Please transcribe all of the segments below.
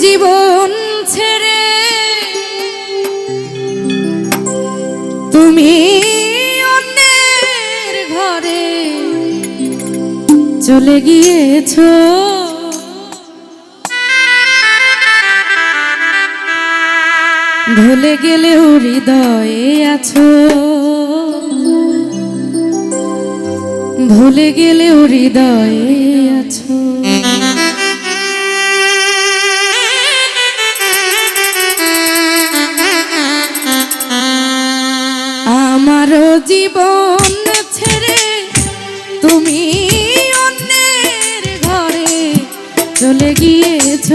জীবন ছেড়ে তুমি অন্যের ঘরে চলে গিয়েছো। ভুলে গেলেও হৃদয়ে আছো। ভুলে গেলেও হৃদয়ে জীবন ছেড়ে তুমি অন্যের ঘরে চলে গিয়েছ।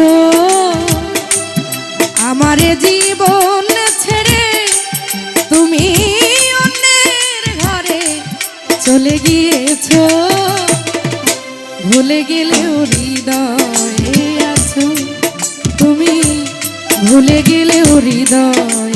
আমার জীবন ছেড়ে তুমি অন্যের ঘরে চলে গিয়েছ। ভুলে গেলেও হৃদয়ে আছো। তুমি ভুলে গেলেও হৃদয়ে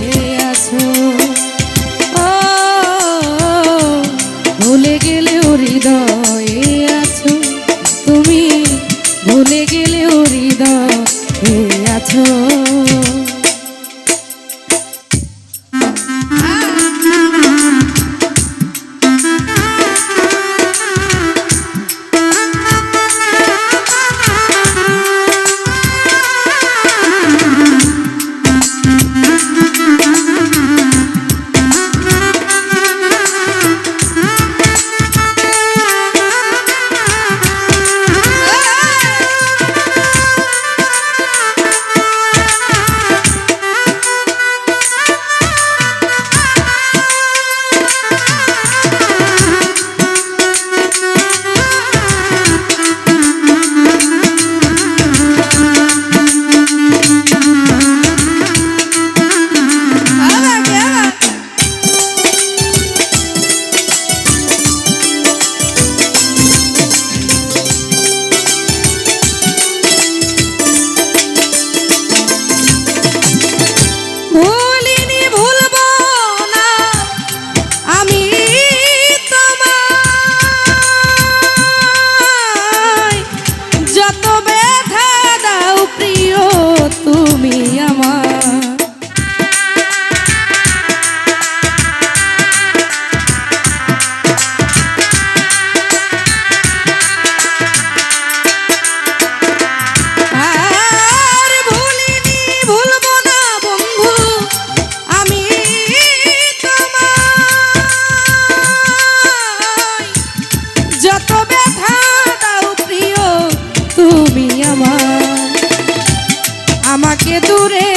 আমাকে দূরে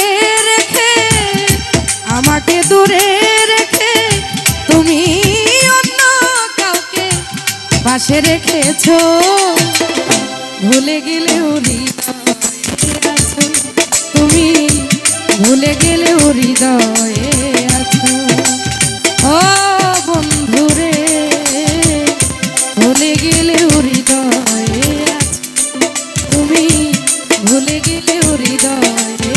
রেখে, আমাকে দূরে রেখে, তুমি অন্য কাউকে পাশে রেখেছ। ভুলে গেলে তুমি ভুলে গেলেও হৃদয়ে আছো। ও বন্ধু রে ভুলে গেলেও হৃদয়ে আছো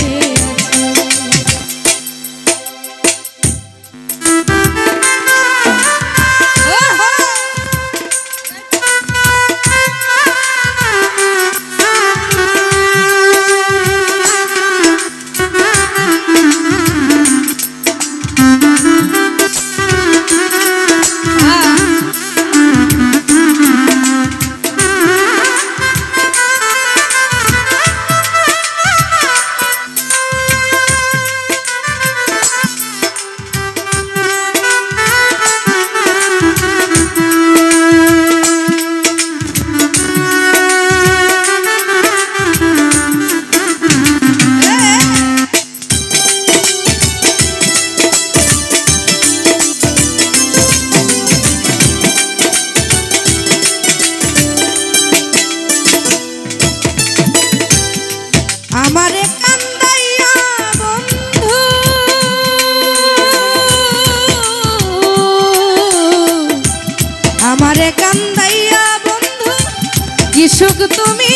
তুমি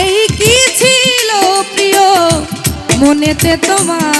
এই মনেতে তোমার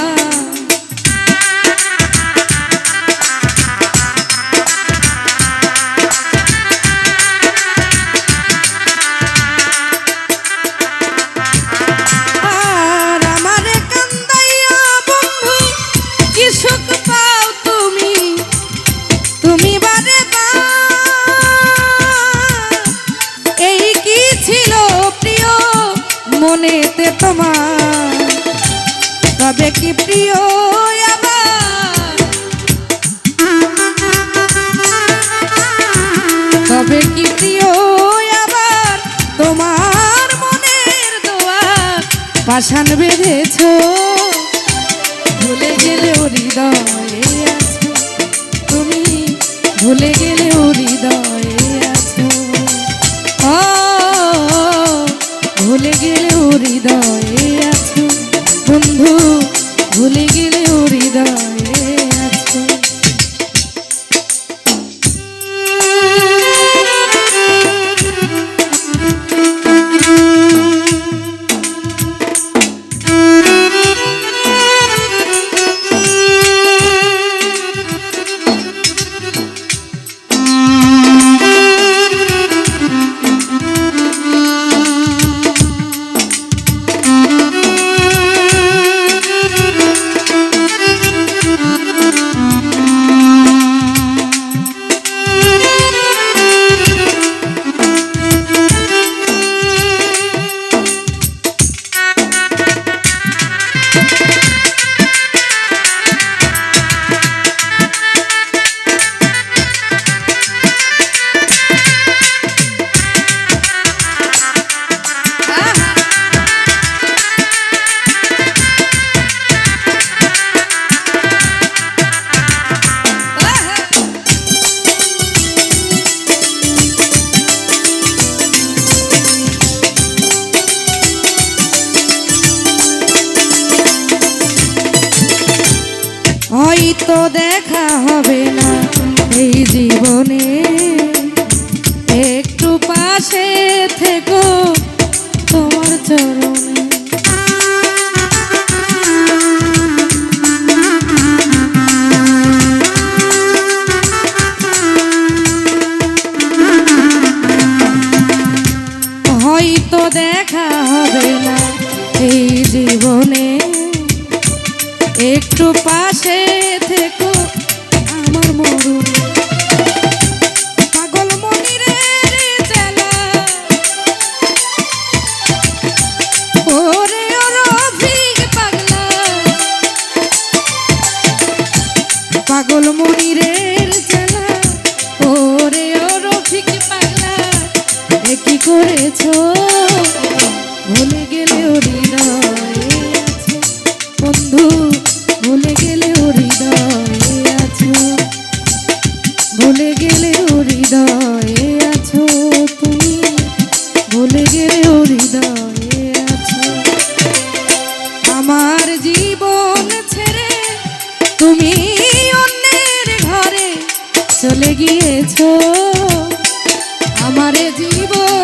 তবে কি প্রিয় আমার। তবে কি প্রিয় আবার তোমার মনের দোয়ার পাষাণ বেঁধেছ। ভুলে গেলে হৃদয়ে আছো তুমি ভুলে গেলে হৃদয়ে হয়তো দেখা হবে না। এই জীবনে একটু পাশে থেকো তোমার চরণে। হয়তো দেখা হবে না। এই জীবনে একটু পাশে জীবন ছেড়ে তুমি অন্যের ঘরে চলে গিয়েছ। আমার জীবন